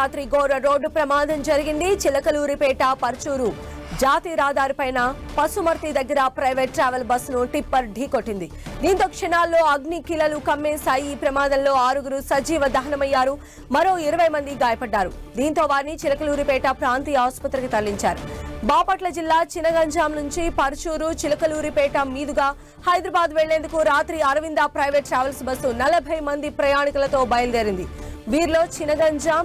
రాత్రి ఘోర రోడ్డు ప్రమాదం జరిగింది. చిలకలూరిపేట పర్చూరు జాతీయ రహదారిపైన పసుమర్తి దగ్గర ప్రైవేట్ ట్రావెల్ బస్సును టిప్పర్ ఢీకొట్టింది దీంతో క్షణాల్లో అగ్ని కిలలు కమ్మేశాయి. ఈ ప్రమాదంలో ఆరుగురు సజీవ దహనమయ్యారు. మరో ఇరవై మంది గాయపడ్డారు. దీంతో వారిని చిలకలూరిపేట ప్రాంతీయ ఆసుపత్రికి తరలించారు. బాపట్ల జిల్లా చినగంజాం నుంచి పరుచూరు చిలకలూరిపేట మీదుగా హైదరాబాద్ వెళ్ళేందుకు రాత్రి అరవింద ప్రైవేట్ ట్రావెల్స్ బస్సు నలభై మంది ప్రయాణికులతో బయలుదేరింది. వీరిలో చినగంజాం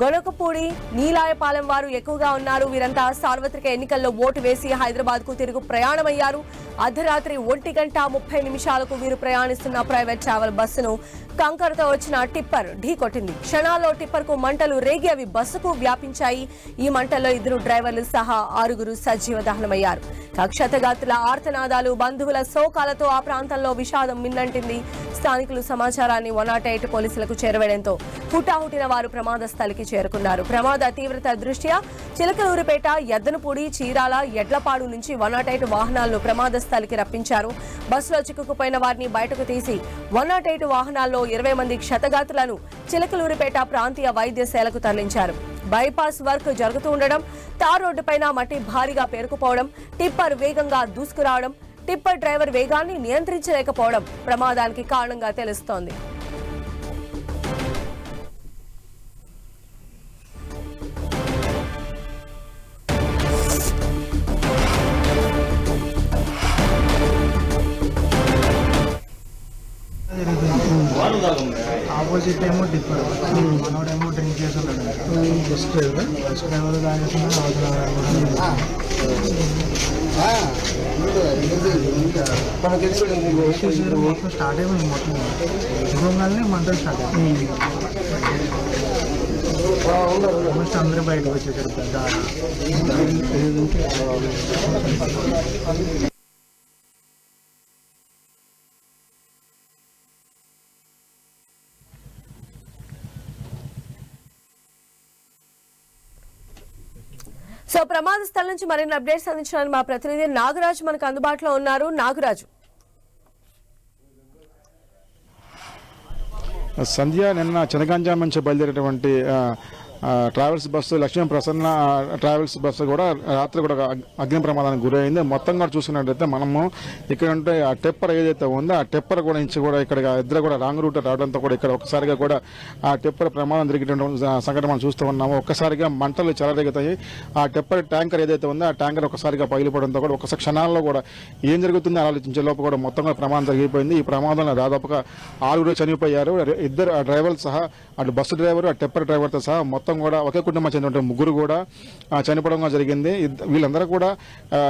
గొడకపూడి నీలాయపాలెం వారు ఎక్కువగా ఉన్నారు. వీరంతా సార్వత్రిక ఎన్నికల్లో ఓటు వేసి హైదరాబాద్కు తిరుగు ప్రయాణమయ్యారు. అర్ధరాత్రి ఒంటి గంట ముప్పై నిమిషాలకు వీరు ప్రయాణిస్తున్న ప్రైవేట్ ట్రావెల్ బస్సును కంకరతో వచ్చిన టిప్పర్ ఢీ కొట్టింది. క్షణాల్లో టిప్పర్కు మంటలు రేగి అవి బస్సుకు వ్యాపించాయి. ఈ మంటల్లో ఇద్దరు డ్రైవర్లు సహా ఆరుగురు సజీవ దహనమయ్యారు. కక్షతగాతుల ఆర్తనాదాలు బంధువుల శోకాలతో ఆ ప్రాంతంలో విషాదం మిన్నంటింది. స్థానికులు సమాచారాన్ని వన్ నాట్ ఎయిట్ పోలీసులకు చేరవేయడంతో హుటాహుటిన వారు ప్రమాద స్థలికి చేరుకున్నారు. ప్రమాద తీవ్రత దృష్ట్యా చిలకలూరిపేట ఎద్దనపూడి చీరాల ఎడ్లపాడు నుంచి వన్ నాట్ ఎయిట్ వాహనాలను ప్రమాద స్థలికి రప్పించారు. బస్సులో చిక్కుకుపోయిన వారిని బయటకు తీసి వన్ నాట్ ఎయిట్ వాహనాల్లో ఇరవై మంది క్షతగాతులను చిలకలూరిపేట ప్రాంతీయ వైద్యశాలకు తరలించారు. బైపాస్ వర్క్ జరుగుతూ ఉండడం తార్ రోడ్డుపైన మట్టి భారీగా పేరుకుపోవడం టిప్పర్ వేగంగా దూసుకురావడం టిప్పర్ డ్రైవర్ వేగాన్ని నియంత్రించలేకపోవడం ప్రమాదానికి కారణంగా తెలుస్తోంది. ఆపోజిట్ ఏమో డిప్పర్ మనోడేమో డ్రింక్ చేసి బస్ డ్రైవర్ బస్ డ్రైవర్ అవసరం మొత్తం స్టార్ట్ అయిపోయింది మొత్తం దిగంగానే మంటలు స్టార్ట్ అయిపోయింది. ఆల్మోస్ట్ అందరూ బయటకు వచ్చేసారు. పెద్ద సో ప్రమాద స్థలం నుంచి మరిన్ని అప్డేట్స్ అందించడానికి మా ప్రతినిధి నాగరాజు మనకు అందుబాటులో ఉన్నారు. నాగరాజు. సంధ్య నిన్న చినగంజాం నుంచి బయలుదేరేటువంటి ఆ, travels bus Lakshmi Prasanna travels bus కూడా రాత్రి కూడా అగ్ని ప్రమాదానికి గురైంది. మొత్తం కూడా చూసినట్లయితే మనము ఇక్కడ ఉంటే ఆ టెప్పర్ ఏదైతే ఉందో ఆ టెప్పర్ కూడా నుంచి కూడా ఇక్కడ ఇద్దరు కూడా రాంగ్ రూట్ రావడంతో కూడా ఇక్కడ ఒకసారిగా కూడా ఆ టెప్పర్ ప్రమాదం జరిగేటువంటి సంఘటన మనం చూస్తూ ఉన్నాము. ఒక్కసారిగా మంటలు చెలరేగుతాయి. ఆ టెప్పర్ ట్యాంకర్ ఏదైతే ఉందో ఆ ట్యాంకర్ ఒకసారిగా పగిలిపోవడంతో కూడా ఒక క్షణాల్లో కూడా ఏం జరుగుతుందో ఆలోచించే లోపు కూడా మొత్తం కూడా ప్రమాదం జరిగిపోయింది. ఈ ప్రమాదంలో దాదాపుగా ఆరుగురు చనిపోయారు. ఇద్దరు ఆ డ్రైవర్లు సహా అటు బస్సు డ్రైవర్ ఆ టెప్పర్ డ్రైవర్తో సహా మొత్తం మొత్తం కూడా ఒకే కుటుంబం చెందిన ముగ్గురు కూడా చనిపోవడం జరిగింది. వీళ్ళందరూ కూడా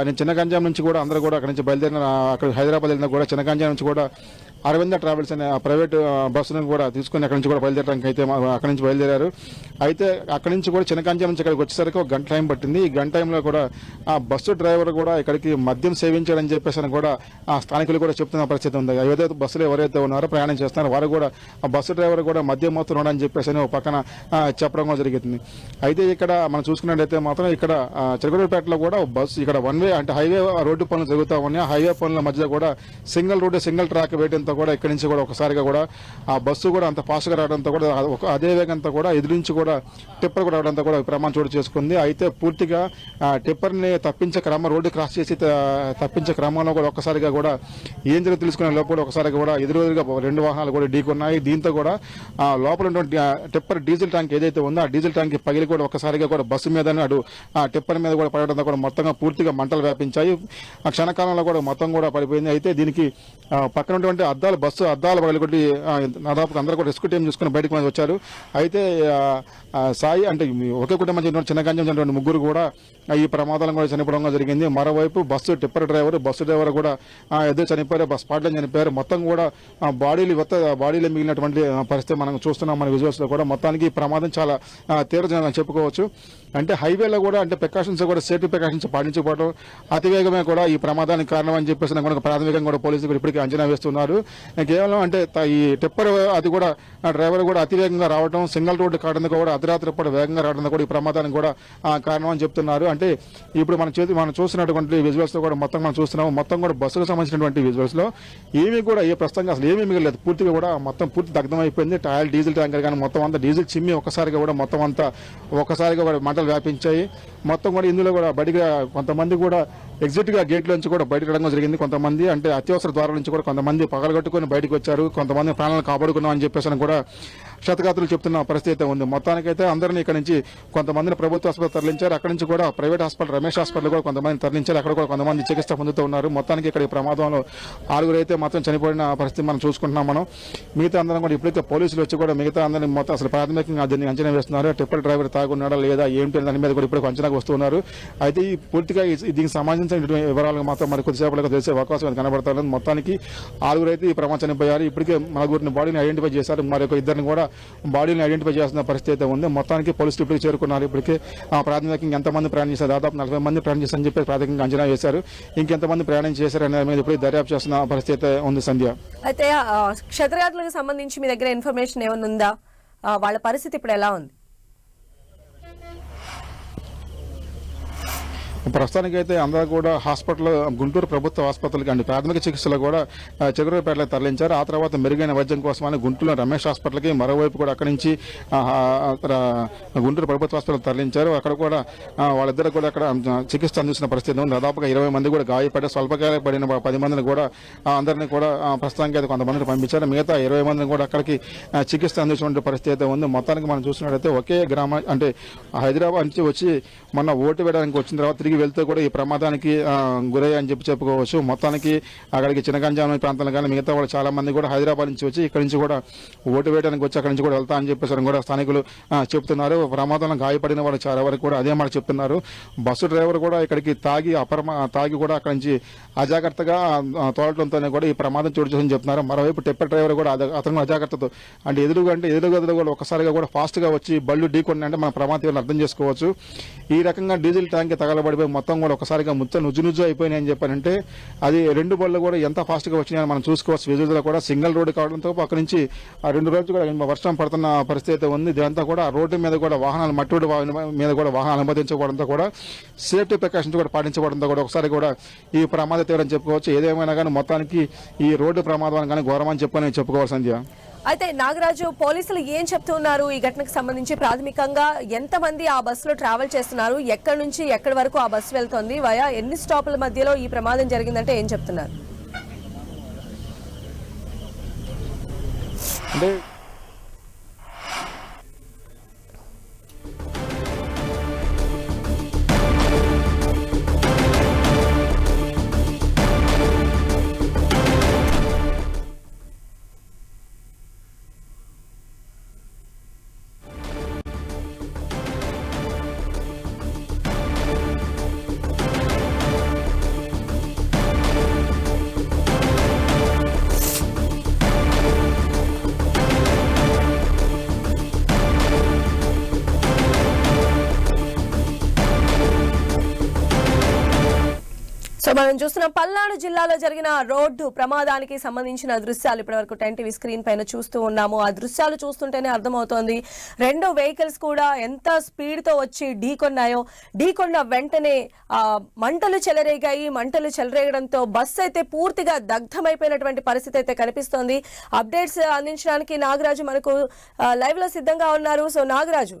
నేను చిన్న గంజాం నుంచి కూడా అందరూ కూడా అక్కడి నుంచి బయలుదేరిన అక్కడ హైదరాబాద్ వెళ్ళిన కూడా చిన్న గంజాం నుంచి కూడా అరవింద ట్రావెల్స్ అనే ప్రైవేట్ ఆ, బస్సును కూడా తీసుకుని అక్కడి నుంచి కూడా బయలుదేరడానికి అయితే అక్కడి నుంచి బయలుదేరారు. అయితే అక్కడి నుంచి కూడా చిన్నకంజం నుంచి ఇక్కడికి వచ్చేసరికి ఒక గంట టైం పట్టింది. ఈ గంట టైంలో కూడా ఆ బస్సు డ్రైవర్ కూడా ఇక్కడికి మద్యం సేవించాడని చెప్పేసి అని కూడా ఆ స్థానికులు కూడా చెప్తున్న పరిస్థితి ఉంది. ఏదైతే బస్సులు ఎవరైతే ఉన్నారో ప్రయాణం చేస్తున్నారో వారు కూడా ఆ బస్సు డ్రైవర్ కూడా మద్యం మొత్తం అని చెప్పేసి అని ఒక పక్కన చెప్పడం కూడా జరుగుతుంది అయితే ఇక్కడ మనం చూసుకున్నట్లయితే మాత్రం ఇక్కడ ఆ, కూడా బస్సు ఇక్కడ వన్ వే అంటే హైవే రోడ్డు పనులు జరుగుతూ ఉన్నాయి. హైవే పనుల మధ్యలో కూడా సింగిల్ రోడ్డు సింగిల్ ట్రాక్ వేయడంతో కూడా ఇక్కడి నుంచి కూడా ఒకసారిగా కూడా ఆ బస్సు కూడా అంత ఫాస్ట్గా రావడంతో కూడా ఒక- అదే వేగంతో కూడా ఎదురించి కూడా టిప్పర్ కూడా రావడంతో కూడా క్రమం చోటు చేసుకుంది. అయితే పూర్తిగా టిప్పర్ని తప్పించే క్రమం రోడ్డు క్రాస్ చేసి తప్పించే క్రమంలో కూడా ఒక్కసారిగా కూడా ఏం జరిగి తెలుసుకునే లోపల కూడా ఒకసారిగా కూడా ఎదురుగా రెండు వాహనాలు కూడా ఢీకొన్నాయి దీంతో కూడా ఆ లోపల ఉన్నటువంటి టిప్పర్ డీజిల్ ట్యాంక్ ఏదైతే ఉందో ఆ డీజిల్ ట్యాంక్ పగిలి కూడా ఒక్కసారిగా కూడా బస్సు మీద అటు ఆ టిప్పర్ మీద కూడా పడడంతో కూడా మొత్తంగా పూర్తిగా మంటలు వ్యాపించాయి. ఆ క్షణకాలంలో కూడా మొత్తం కూడా పడిపోయింది. అయితే దీనికి పక్కనటువంటి పక్కన ఉన్నటువంటి అద్దాలు బస్సు అద్దాలు పగలగొట్టి ఆ, దాదాపు అందరూ కూడా రెస్క్యూ టీం చూసుకుని బయటకు మంది వచ్చారు. అయితే సాయి అంటే ఒకే కుటుంబం చెందిన చిన్న గంజం చెందిన ముగ్గురు కూడా ఈ ప్రమాదాలను కూడా చనిపోవడం జరిగింది. మరోవైపు bus tipper driver bus driver కూడా ఆ, ఎదురు చనిపోయారు బస్ స్పాట్లో చనిపోయారు. మొత్తం కూడా బాడీలు కొత్త బాడీలో మిగిలినటువంటి పరిస్థితి మనం చూస్తున్నాం మన విజువల్స్లో కూడా. మొత్తానికి ఈ ప్రమాదం చాలా తీవ్రంగా చెప్పుకోవచ్చు. అంటే హైవేలో కూడా అంటే ప్రికాషన్స్ కూడా సేఫ్టీ ప్రికాషన్స్ పాటించకపోవడం అతివేగమే కూడా ఈ ప్రమాదానికి కారణం అని చెప్పేసి కూడా ప్రాథమికంగా కూడా పోలీసులు ఇప్పటికీ అంచనా వేస్తున్నారు. కేవలం అంటే ఈ టిప్పర్ అది కూడా డ్రైవర్ కూడా అతివేగంగా రావడం సింగిల్ రోడ్డు కావడం కూడా అర్ధరాత్రి పూట వేగంగా రావడం కూడా ఈ ప్రమాదానికి కూడా కారణం అని చెప్తున్నారు. అంటే ఇప్పుడు మన చేతి మనం చూసినటువంటి విజువల్స్లో కూడా మొత్తం మనం చూస్తున్నాము. మొత్తం కూడా బస్సుకు సంబంధించినటువంటి విజువల్స్లో ఏమీ కూడా ఏ ప్రస్తుతంగా అసలు ఏమీ మిగలేదు పూర్తిగా కూడా మొత్తం పూర్తి దగ్ధం అయిపోయింది. టైర్ డీజిల్ ట్యాంకర్ కానీ మొత్తం అంతా డీజిల్ చిమ్మి ఒక్కసారిగా కూడా మొత్తం అంతా ఒక్కసారిగా కూడా మంటలు వ్యాపించాయి. మొత్తం కూడా ఇందులో కూడా బడిగా కొంతమంది కూడా ఎగ్జిట్గా గేట్ నుంచి కూడా బయటకు రావడం జరిగింది. కొంతమంది అంటే అత్యవసర ద్వారాల నుంచి కూడా కొంతమంది పగలగొట్టుకొని బయటకు వచ్చారు. కొంతమంది ప్రాణాలను కాపాడుకున్నాం అని చెప్పేసి అని కూడా క్షతగాతులు చెప్తున్న పరిస్థితి అయితే ఉంది. మొత్తానికైతే అందరినీ ఇక్కడ నుంచి కొంతమందిని ప్రభుత్వ ఆసుపత్రి తరలించారు. అక్కడ నుంచి కూడా ప్రైవేట్ హాస్పిటల్ రమేష్ హాస్పిటల్ కూడా కొంతమంది తరలించారు. అక్కడ కూడా కొంతమంది చికిత్స పొందుతూ ఉన్నారు. మొత్తానికి ఇక్కడ ఈ ప్రమాదంలో ఆరుగురు అయితే మాత్రం చనిపోయిన పరిస్థితి మనం చూసుకుంటున్నాం మనం. మిగతా అందరం కూడా ఇప్పుడైతే పోలీసులు వచ్చి కూడా మిగతా అందరినీ మొత్తం అసలు ప్రాథమికంగా దీన్ని అంచనా వేస్తున్నారు. టిప్పర్ డ్రైవర్ తాగున్నాడా లేదా ఏంటి దాని మీద కూడా ఇప్పుడు అంచనాకు వస్తున్నారు. అయితే ఈ పూర్తిగా దీనికి సంబంధించిన వివరాలు మాత్రం మరి కొద్దిసేపట్లో తెలిసే అవకాశం కనబడతారు మొత్తానికి ఆరుగురు అయితే ఈ ప్రమాదం చనిపోయారు. ఇప్పటికే నలుగురిని బాడీని ఐడెంటిఫై చేశారు. మరొక ఇద్దరిని కూడా బాడీని ఐడెంటిఫై చేస్తున్న పరిస్థితి అయితే ఉంది. మొత్తానికి పోలీసులు ఇప్పటికి చేరుకున్నారు. ఇప్పటికే ప్రాథమికంగా ఎంతమంది ప్రయాణం చేశారు? దాదాపు నలభై మంది ప్రయాణం చేశారని చెప్పి ప్రాథమికంగా అంచనా వేశారు. ఇంకెంతమంది ప్రయాణం చేశారు అనే మీద ఇప్పుడు దర్యాప్తు చేస్తున్న పరిస్థితి అయితే ఉంది సంధ్య. అయితే ఆ, సంబంధించి మీ దగ్గర ఇన్ఫర్మేషన్ ఏమైనా ఉందా? వాళ్ళ పరిస్థితి ఇప్పుడు ఎలా ఉంది? ప్రస్తుతానికైతే అందరూ కూడా హాస్పిటల్ గుంటూరు ప్రభుత్వ ఆసుపత్రికి అండి. ప్రాథమిక చికిత్సలో కూడా ఆ, తరలించారు. ఆ తర్వాత మెరుగైన వైద్యం కోసమని గుంటూరు రమేష్ హాస్పిటల్కి మరోవైపు కూడా అక్కడి నుంచి గుంటూరు ప్రభుత్వ హాస్పిటల్ తరలించారు. అక్కడ కూడా వాళ్ళిద్దరు కూడా అక్కడ చికిత్స అందిస్తున్న పరిస్థితి ఉంది. దాదాపుగా ఇరవై మంది కూడా గాయపడి స్వల్పకాయ పడిన పది మందిని కూడా అందరినీ కూడా ప్రస్తుతానికి అయితే కొంతమందిని పంపించారు. మిగతా ఇరవై మందిని కూడా అక్కడికి చికిత్స అందించిన పరిస్థితి అయితే ఉంది. మొత్తానికి మనం చూసినట్లయితే ఒకే గ్రామ అంటే హైదరాబాద్ నుంచి వచ్చి మొన్న ఓటు వేయడానికి వచ్చిన తర్వాత తిరిగి వెళ్తే కూడా ఈ ప్రమాదానికి గురయ్య అని చెప్పి చెప్పుకోవచ్చు. మొత్తానికి అక్కడికి చిన్నగంజామ ప్రాంతాలు కానీ మిగతా వాళ్ళు చాలా మంది కూడా హైదరాబాద్ నుంచి వచ్చి ఇక్కడ నుంచి కూడా ఓటు వేయడానికి వచ్చి అక్కడి నుంచి కూడా వెళ్తా అని చెప్పేసి కూడా స్థానికులు చెప్తున్నారు. ప్రమాదంలో గాయపడిన వాళ్ళు చాలా వరకు కూడా అదే మాట చెప్తున్నారు. బస్సు డ్రైవర్ కూడా ఇక్కడికి తాగి అపరమా తాగి కూడా అక్కడి నుంచి అజాగ్రత్తగా తోడటంతోనే కూడా ఈ ప్రమాదం చోటు చేసుకుని చెప్తున్నారు. మరోవైపు టెప్పర్ డ్రైవర్ కూడా అతను అజాగ్రత్తతో అంటే ఎదురుగా అంటే ఎదురుగా కూడా ఒకసారిగా కూడా ఫాస్ట్గా వచ్చి బళ్ళు ఢీకొని అంటే మన ప్రమాదం అర్థం చేసుకోవచ్చు. ఈ రకంగా డీజిల్ ట్యాంక్ తగలబడి తగలబడిపోయి మొత్తం కూడా ఒకసారిగా ముచ్చ నుజ్జు నుజ్జు అయిపోయినాయి అని చెప్పారంటే అది రెండు బళ్ళు కూడా ఎంత ఫాస్ట్గా వచ్చినాయని మనం చూసుకోవచ్చు. విజువల్ కూడా సింగిల్ రోడ్డు కావడంతో అక్కడి నుంచి ఆ రెండు రోజులు కూడా వర్షం పడుతున్న పరిస్థితి అయితే ఉంది. ఇదంతా కూడా రోడ్డు మీద కూడా వాహనాలు మట్టి రోడ్డు మీద కూడా వాహనాలు అనుమతించబడంతో కూడా సేఫ్టీ ప్రికాషన్స్ కూడా పాటించబడంతో కూడా ఒకసారి కూడా ఈ ప్రమాద తీవ్రం చెప్పుకోవచ్చు. ఏదేమైనా కానీ మొత్తానికి ఈ రోడ్డు ప్రమాదం కానీ ఘోరమని చెప్పుకొని చెప్పుకోవాలి సంధ్య. అయితే నాగరాజు పోలీసులు ఏం చెప్తున్నారు? ఈ ఘటనకు సంబంధించి ప్రాథమికంగా ఎంతమంది ఆ బస్సులో ట్రావెల్ చేస్తున్నారు? ఎక్కడి నుంచి ఎక్కడి వరకు ఆ బస్సు వెళ్తోంది? వయా ఎన్ని స్టాపుల మధ్యలో ఈ ప్రమాదం జరిగిందంటే ఏం చెప్తున్నారు? అంటే సో మనం చూస్తున్న పల్నాడు జిల్లాలో జరిగిన రోడ్డు ప్రమాదానికి సంబంధించిన దృశ్యాలు ఇప్పటివరకు టెన్ టీవీ స్క్రీన్ పైన చూస్తూ ఉన్నాము. ఆ దృశ్యాలు చూస్తుంటేనే అర్థమవుతోంది. రెండు వెహికల్స్ కూడా ఎంత స్పీడ్తో వచ్చి ఢీకొన్నాయో ఢీకొన్న వెంటనే ఆ మంటలు చెలరేగాయి. మంటలు చెలరేగడంతో బస్సు అయితే పూర్తిగా దగ్ధమైపోయినటువంటి పరిస్థితి అయితే కనిపిస్తోంది. అప్డేట్స్ అందించడానికి నాగరాజు మనకు లైవ్లో సిద్ధంగా ఉన్నారు. సో నాగరాజు.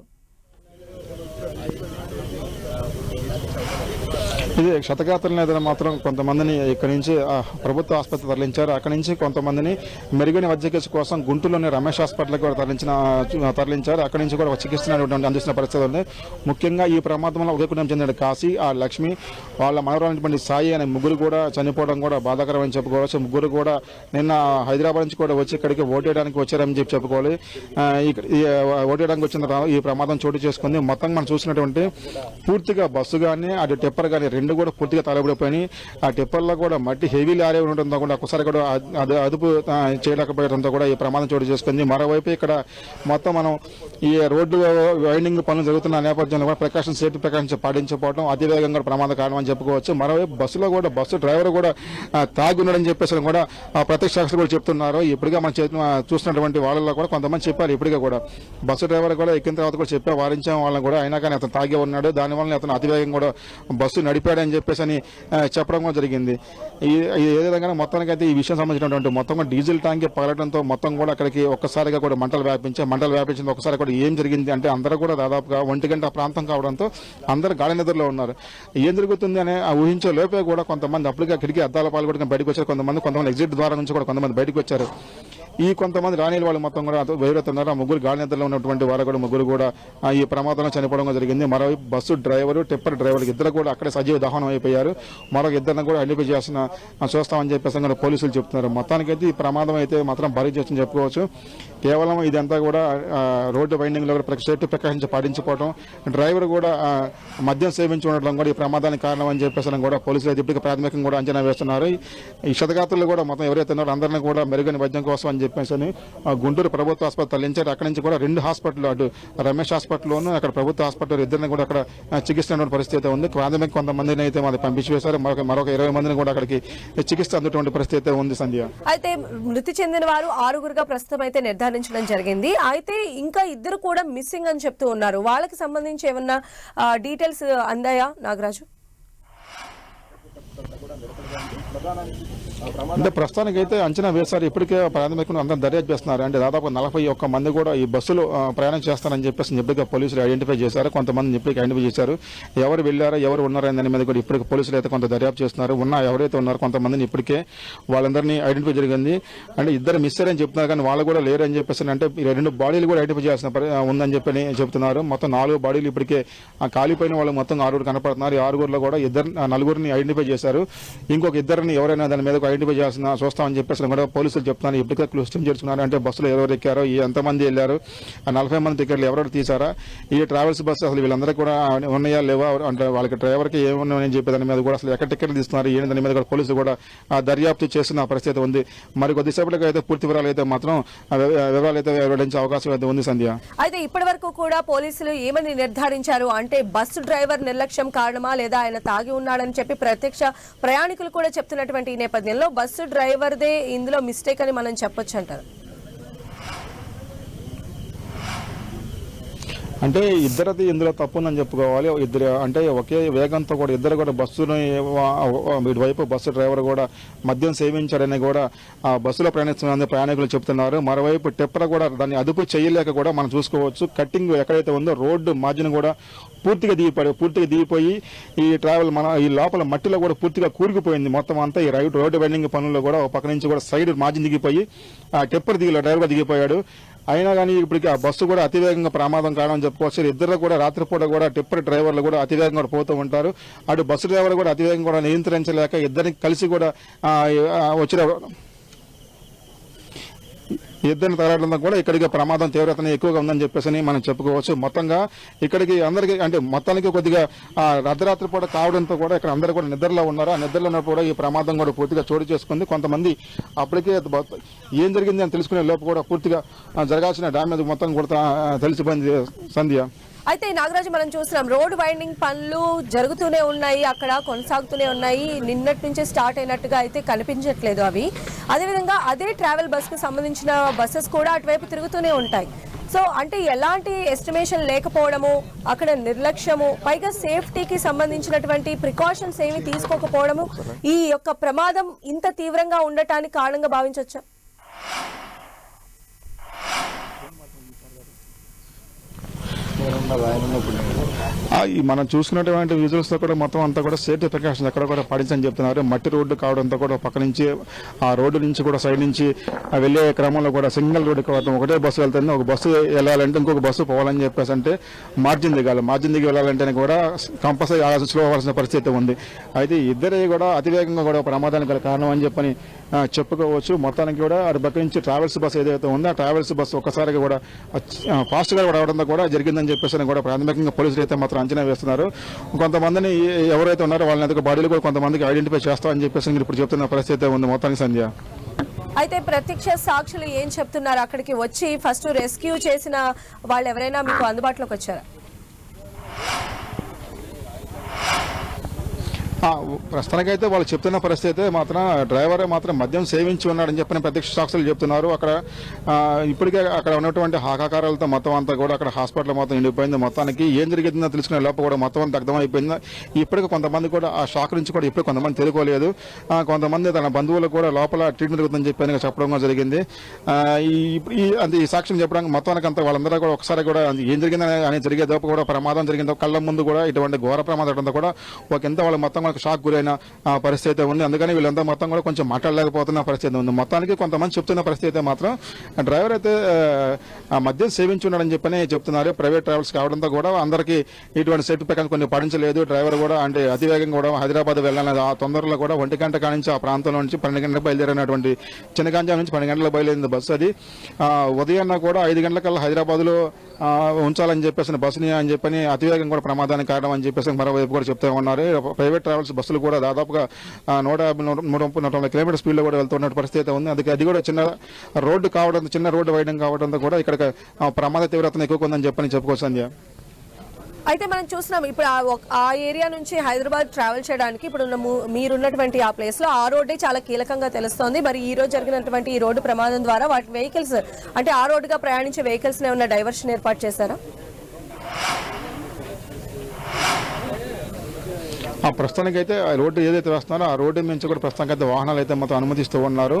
ఇది క్షతగాత్రుల నేతలు మాత్రం కొంతమందిని ఇక్కడి నుంచి ప్రభుత్వ ఆసుపత్రి తరలించారు. అక్కడి నుంచి కొంతమందిని మెరుగైన వైద్య చికిత్స కోసం గుంటూరులోని రమేష్ హాస్పిటల్కి కూడా తరలించిన తరలించారు. అక్కడి నుంచి కూడా చికిత్స అనేటువంటి అందిస్తున్న పరిస్థితి ఉంది. ముఖ్యంగా ఈ ప్రమాదంలో ఉదయ కుటుంబం చెందిన కాశీ ఆ లక్ష్మి వాళ్ళ మనవరాలైనటువంటి సాయి అనే ముగ్గురు కూడా చనిపోవడం కూడా బాధాకరమని చెప్పుకోవచ్చు. ముగ్గురు కూడా నిన్న హైదరాబాద్ నుంచి కూడా వచ్చి ఇక్కడికి ఓటేయడానికి వచ్చారని చెప్పి చెప్పుకోవాలి. ఇక్కడ ఓటేయడానికి వచ్చిన ఈ ప్రమాదం చోటు చేసుకుంది. మొత్తం మనం చూసినటువంటి పూర్తిగా బస్సు కానీ అటు టెప్పర్ కానీ రెండు రెండు కూడా పూర్తిగా తలబడిపోయి ఆ టిప్పర్లో కూడా మట్టి హెవీ లారీ ఉండటంతో కూడా ఒకసారి కూడా అదుపు చేయలేకపోయడంతో చేయలేకపోవడంతో కూడా ఈ ప్రమాదం చోటు చేసుకుంది. మరోవైపు ఇక్కడ మొత్తం మనం ఈ రోడ్డు వైండింగ్ పనులు జరుగుతున్న నేపథ్యంలో కూడా ప్రికాషన్ సేఫ్టీ ప్రికాషన్స్ పాటించకపోవడం అతివేగంగా ప్రమాద కారణం అని చెప్పుకోవచ్చు. మరోవైపు బస్సులో కూడా బస్సు డ్రైవర్ కూడా తాగి ఉన్నాడని చెప్పేసి కూడా ప్రత్యక్ష సాక్షులు కూడా చెప్తున్నారు. ఇప్పటికే మనం చూసినటువంటి వాళ్ళలో కూడా కొంతమంది చెప్పారు. ఇప్పటికే కూడా బస్సు డ్రైవర్ కూడా ఎక్కిన తర్వాత కూడా చెప్పే వారించాం వాళ్ళని కూడా అయినా కానీ అతను తాగే ఉన్నాడు. దానివల్ల అతను అతివేగం కూడా బస్సు అని చెప్పేసి అని చెప్పడం కూడా జరిగింది. ఏ విధంగా మొత్తానికి అయితే ఈ విషయం సంబంధించినటువంటి మొత్తం డీజిల్ ట్యాంక్ పగలడంతో మొత్తం కూడా అక్కడికి ఒక్కసారిగా కూడా మంటలు వ్యాపించాయి మంటలు వ్యాపించింది ఒకసారి కూడా ఏం జరిగింది అంటే అందరూ కూడా దాదాపుగా ఒంటి గంట ప్రాంతం కావడంతో అందరూ గాలి నిద్రలో ఉన్నారు. ఏం జరుగుతుంది అని ఆ ఊహించే లోపే కూడా కొంతమంది అప్పటికే కిటికీ అద్దాల పాలు కూడా బయటకు వచ్చారు. కొంతమంది కొంతమంది ఎగ్జిట్ ద్వారా నుంచి కూడా కొంతమంది బయటకు వచ్చారు. ఈ కొంతమంది రాణిల వాళ్ళు మొత్తం కూడా వేరుతున్నారు ఆ ముగ్గురు గాలి నిద్రలో ఉన్నటువంటి వారు కూడా ముగ్గురు కూడా ఈ ప్రమాదంలో చనిపోవడం జరిగింది. మరోవైపు బస్సు డ్రైవరు టిప్పర్ డ్రైవర్ ఇద్దరు కూడా అక్కడే సజీవ దహనం అయిపోయారు. మరొక ఇద్దరిని కూడా ఐడెంటిఫై చేసిన చూస్తామని చెప్పేసి కూడా పోలీసులు చెప్తున్నారు. మొత్తానికైతే ఈ ప్రమాదం అయితే మాత్రం భారీ చేస్తుందని చెప్పుకోవచ్చు. కేవలం ఇదంతా కూడా రోడ్డు వైండింగ్లో కూడా సేఫ్టీ ప్రికాషన్స్ పాటించుకోవడం డ్రైవర్ కూడా మద్యం సేవించి ఉండడం కూడా ఈ ప్రమాదానికి కారణం అని చెప్పేసి కూడా పోలీసులు అయితే ఇప్పటికీ ప్రాథమికంగా కూడా అంచనా వేస్తున్నారు. ఈ క్షతగాత్రులు కూడా మొత్తం ఎవరైతే ఉన్నారో అందరినీ కూడా మెరుగైన వైద్యం కోసం అని చెప్పేసి అని, గుంటూరు ప్రభుత్వ ఆసుపత్రి తరలించారు. అక్కడి నుంచి కూడా రెండు హాస్పిటల్ అటు రమేష్ హాస్పిటల్లోను అక్కడ ప్రభుత్వ హాస్పిటల్ ఇద్దరిని కూడా అక్కడ చికిత్స పరిస్థితి అయితే ఉంది. ప్రాథమిక కొంతమందిని అయితే మాది పంపించి వేశారు మరొక మరొక ఇరవై మందిని కూడా అక్కడికి చికిత్స అందుటువంటి పరిస్థితి అయితే ఉంది సంధ్య. అయితే మృతి చెందిన వారు ఆరుగురుగా ప్రస్తుతం అయితే నిర్ధారించడం జరిగింది. అయితే ఇంకా ఇద్దరు కూడా మిస్సింగ్ అని చెప్తూ ఉన్నారు. వాళ్ళకి సంబంధించి ఏమన్నా డీటెయిల్స్ అందాయా నాగరాజు? అంటే ప్రస్తుతానికి అయితే అంచనా వేశారు. ఇప్పటికే ప్రాథమికంగా అందరం దర్యాప్తు చేస్తున్నారు. అంటే దాదాపు నలభై ఒక్క మంది కూడా ఈ బస్సులో ప్రయాణం చేస్తారని చెప్పేసి ఇప్పటికే పోలీసులు ఐడెంటిఫై చేశారు. కొంతమంది ఇప్పటికే ఐడెంటిఫై చేశారు. ఎవరు వెళ్ళారో ఎవరు ఉన్నారో దాని మీద కూడా ఇప్పటికే పోలీసులు అయితే కొంత దర్యాప్తు చేస్తున్నారు. ఉన్న ఎవరైతే ఉన్నారో కొంతమందిని ఇప్పటికే వాళ్ళందరినీ ఐడెంటిఫై జరిగింది. అంటే ఇద్దరు మిస్ అయ్యారని చెప్తున్నారు కానీ వాళ్ళు కూడా లేరు అని చెప్పేసి అంటే ఈ రెండు బాడీలు కూడా ఐడెంటిఫై చేయాల్సిన ఉందని చెప్పని చెప్తున్నారు. మొత్తం నాలుగు బాడీలు ఇప్పటికే కాలిపోయిన వాళ్ళు మొత్తం ఆరుగురు కనపడుతున్నారు. ఈ ఆరుగురులో కూడా ఇద్దరు నలుగురిని ఐడెంటిఫై చేశారు. ఇంకొక ఇద్దరిని ఎవరైనా దాని మీద ఐడెంటిఫై చేస్తున్నా చూస్తామని చెప్పేసి కూడా పోలీసులు చెప్తున్నారు. ఎప్పటికీ క్లిష్టం చేస్తున్నారు అంటే బస్సులో ఎవరు ఎక్కారో ఎంతమంది వెళ్ళారు ఆ నలభై మంది టికెట్లు ఎవరెవరు తీసారా ఈ ట్రావెల్స్ బస్సు అసలు వీళ్ళందరూ కూడా ఉన్నాయా లేవా? అంటే వాళ్ళకి డ్రైవర్కి ఏమున్నాయని చెప్పి దాని మీద కూడా అసలు ఎక్కడ టికెట్లు తీస్తున్నారు ఏంటి దాని మీద కూడా పోలీసులు కూడా దర్యాప్తు చేస్తున్న పరిస్థితి ఉంది. మరి కొద్దిసేపటికి అయితే పూర్తి వివరాలు అయితే మాత్రం వివరాలు అయితే వెల్లడించే అవకాశం అయితే ఉంది సంధ్య. అయితే ఇప్పటి వరకు కూడా పోలీసులు ఏమని నిర్ధారించారు? అంటే బస్సు డ్రైవర్ నిర్లక్ష్యం కారణమా? లేదా ఆయన తాగి ఉన్నాడని చెప్పి ప్రత్యక్ష ప్రయాణికులు కూడా చెప్తున్నటువంటి ఈ నేపథ్యంలో బస్సు డ్రైవర్దే ఇందులో మిస్టేక్ అని మనం చెప్పొచ్చు అంటారు అంటే ఇద్దరిది ఇందులో తప్పు ఉందని చెప్పుకోవాలి. ఇద్దరు అంటే ఒకే వేగంతో కూడా ఇద్దరు కూడా బస్సుని ఇటువైపు బస్సు డ్రైవర్ కూడా మద్యం సేవించారని కూడా ఆ బస్సులో ప్రయాణిస్తున్న ప్రయాణికులు చెప్తున్నారు. మరోవైపు టెప్పర్ కూడా దాన్ని అదుపు చేయలేక కూడా మనం చూసుకోవచ్చు. కట్టింగ్ ఎక్కడైతే ఉందో రోడ్డు మార్జిన్ కూడా పూర్తిగా దిగిపోయి పూర్తిగా దిగిపోయి ఈ ట్రావెల్ మన ఈ లోపల మట్టిలో కూడా పూర్తిగా కూరుకుపోయింది. మొత్తం అంతా ఈ రైట్ రోడ్డు వెండింగ్ పనుల్లో కూడా ఒక పక్క నుంచి కూడా సైడ్ మార్జిన్ దిగిపోయి ఆ టెప్పర్ దిగిలో డ్రైవర్ దిగిపోయాడు. అయినా కానీ ఇప్పటికి ఆ బస్సు కూడా అతివేగంగా ప్రమాదం కారణం చెప్పుకోవచ్చు. ఇద్దరు కూడా రాత్రిపూట కూడా టిప్పర్ డ్రైవర్లు కూడా అతివేగంగా కూడా పోతూ ఉంటారు. అటు బస్సు డ్రైవర్ కూడా అతివేగంగా కూడా నియంత్రించలేక ఇద్దరికి కలిసి కూడా వచ్చిన ఇద్దరిని తగలడంతో కూడా ఇక్కడికి ప్రమాదం తీవ్రత ఎక్కువగా ఉందని చెప్పేసి అని మనం చెప్పుకోవచ్చు. మొత్తంగా ఇక్కడికి అందరికీ అంటే మొత్తానికి కొద్దిగా ఆ, అర్ధరాత్రి పూట కావడంతో కూడా ఇక్కడ అందరూ కూడా నిద్రలో ఉన్నారు. ఆ నిద్రలో ఉన్నప్పుడు కూడా ఈ ప్రమాదం కూడా పూర్తిగా చోటు చేసుకుంది. కొంతమంది అప్పటికే ఏం జరిగింది అని తెలుసుకునే లోపు కూడా పూర్తిగా జరగాల్సిన డ్యామేజ్ మొత్తం కూడా తెలిసిపోయింది సంధ్య. అయితే నాగరాజు మనం చూస్తున్నాం. రోడ్ వైండింగ్ పనులు జరుగుతూనే ఉన్నాయి. అక్కడ కొనసాగుతూనే ఉన్నాయి. నిన్నటి నుంచే స్టార్ట్ అయినట్టుగా అయితే కనిపించట్లేదు అవి. అదేవిధంగా అదే ట్రావెల్ బస్ సంబంధించిన బస్సెస్ కూడా అటువైపు తిరుగుతూనే ఉంటాయి. సో అంటే ఎలాంటి ఎస్టిమేషన్ లేకపోవడము అక్కడ నిర్లక్ష్యము పైగా సేఫ్టీకి సంబంధించినటువంటి ప్రికాషన్స్ ఏమి తీసుకోకపోవడము ఈ యొక్క ప్రమాదం ఇంత తీవ్రంగా ఉండటానికి కారణంగా భావించవచ్చా? ఆ, ఈ మనం చూసుకున్నటువంటి విజువల్స్తో కూడా మొత్తం అంతా కూడా సేఫ్టీ ప్రికాషన్స్ ఎక్కడ కూడా పాటించని చెప్తున్నారు. మట్టి రోడ్డు కావడంతో కూడా పక్క నుంచి ఆ రోడ్డు నుంచి కూడా సైడ్ నుంచి ఆ వెళ్ళే క్రమంలో కూడా సింగిల్ రోడ్డు కావడం ఒకటే బస్సు వెళ్తుంది ఒక బస్సు వెళ్ళాలంటే ఇంకొక బస్సు పోవాలని చెప్పేసి అంటే మార్జిన్ దిగాలి. మార్జిన్ దిగి వెళ్ళాలంటే కూడా కంపల్సరీ స్లో అవ్వాల్సిన పరిస్థితి ఉంది. అయితే ఇద్దరే కూడా అతివేగంగా కూడా ప్రమాదానికి గల కారణం అని చెప్పని చెప్పుకోవచ్చు. మొత్తానికి కూడా అటు పక్క నుంచి ట్రావెల్స్ బస్సు ఏదైతే ఉందో ఆ ట్రావెల్స్ బస్సు ఒక్కసారిగా కూడా ఫాస్ట్గా కూడా రావడంతో కూడా జరిగిందని చెప్పేసి కూడా ప్రాథమికంగా పోలీసులు అయితే మాత్రం అంచనా వేస్తున్నారు. కొంతమందిని ఎవరైతే ఉన్నారో వాళ్ళని అయితే బాడీలు కూడా కొంతమందికి ఐడెంటిఫై చేస్తామని చెప్పేసి మీరు ఇప్పుడు చెప్తున్న పరిస్థితి ఉంది మొత్తానికి సంధ్య. అయితే ప్రత్యక్ష సాక్షులు ఏం చెప్తున్నారు? అక్కడికి వచ్చి ఫస్ట్ రెస్క్యూ చేసిన వాళ్ళు ఎవరైనా మీకు అందుబాటులోకి వచ్చారా? ప్రస్తుతానికైతే వాళ్ళు చెప్తున్న పరిస్థితి అయితే మాత్రం డ్రైవరే మాత్రం మద్యం సేవించి ఉన్నాడని చెప్పిన ప్రత్యక్ష సాక్షులు చెప్తున్నారు. అక్కడ ఇప్పటికే అక్కడ ఉన్నటువంటి హాకాకారాలతో మొత్తం అంతా కూడా అక్కడ హాస్పిటల్ మొత్తం నిండిపోయింది. మొత్తానికి ఏం జరిగిందో తెలుసుకునే లోపల కూడా మొత్తం దగ్ధమైపోయింది ఇప్పటికీ కొంతమంది కూడా ఆ షాక్ నుంచి కూడా ఇప్పుడు కొంతమంది తెలుకోలేదు. కొంతమంది తన బంధువులు కూడా లోపల ట్రీట్మెంట్ జరుగుతుందని చెప్పి చెప్పడం జరిగింది. ఈ ఈ అంటే ఈ సాక్ష్యం చెప్పడానికి మొత్తానికి అంతా వాళ్ళందరూ కూడా ఒకసారి కూడా ఏం జరిగిందని అని జరిగేదోపు కూడా ప్రమాదం జరిగిందో కళ్ళ ముందు కూడా ఇటువంటి ఘోర ప్రమాదం కూడా ఒక ఎంత వాళ్ళు మొత్తం మనకు షాక్ గురైన పరిస్థితి అయితే ఉంది. అందుకని వీళ్ళంతా మొత్తం కూడా కొంచెం మాట్లాడలేకపోతున్న పరిస్థితి ఉంది. మొత్తానికి కొంతమంది చెప్తున్న పరిస్థితి అయితే మాత్రం డ్రైవర్ అయితే మద్యం సేవించున్నాడని చెప్పని చెప్తున్నారు. ప్రైవేట్ ట్రావెల్స్ కావడంతో కూడా అందరికీ ఇటువంటి సేఫ్టీ ప్రకారం కొన్ని పాటించలేదు. డ్రైవర్ కూడా అంటే అతివేగంగా కూడా హైదరాబాద్ వెళ్ళాలని ఆ తొందరలో కూడా ఒంటి గంట కానించి ఆ ప్రాంతంలో నుంచి పన్నెండు గంటలకు బయలుదేరినటువంటి చిన్నగంజాం నుంచి పన్నెండు గంటలకు బయలుదేరింది బస్సు అది. ఉదయాన్న కూడా ఐదు గంటలకల్లా హైదరాబాద్లో ఉంచాలని చెప్పేసి బస్సుని అని చెప్పని అతివేగం కూడా ప్రమాదానికి కారణం అని చెప్పేసి మరోవైపు కూడా చెప్తూ ఉన్నారు. ప్రైవేట్ ట్రావెల్స్ బస్సులు కూడా దాదాపుగా నూట యాభై నూట ముప్పై నూట నలభై కిలోమీటర్ స్పీడ్లో కూడా వెళ్తున్న పరిస్థితి ఉంది. అందుకే అది కూడా చిన్న రోడ్డు కావడంతో చిన్న రోడ్డు వేయడం కావడంతో కూడా ఇక్కడ ప్రమాద తీవ్రత ఎక్కువ ఉందని చెప్పని చెప్పుకోవచ్చు సంధ్య. అయితే మనం చూస్తున్నాం ఇప్పుడు ఆ ఏరియా నుంచి హైదరాబాద్ ట్రావెల్ చేయడానికి ఇప్పుడు మీరున్నటువంటి ఆ ప్లేస్లో ఆ రోడ్డే చాలా కీలకంగా తెలుస్తోంది. మరి ఈ రోజు జరిగినటువంటి ఈ రోడ్డు ప్రమాదం ద్వారా వాటి వెహికల్స్ అంటే ఆ రోడ్డుగా ప్రయాణించే వెహికల్స్ ఏమైనా డైవర్షన్ ఏర్పాటు చేశారా? ఆ ప్రస్తుతానికి అయితే ఆ రోడ్డు ఏదైతే వేస్తున్నారో ఆ రోడ్డు నుంచి కూడా ప్రస్తుతానికి అయితే వాహనాలు అయితే మొత్తం అనుమతిస్తూ ఉన్నారు.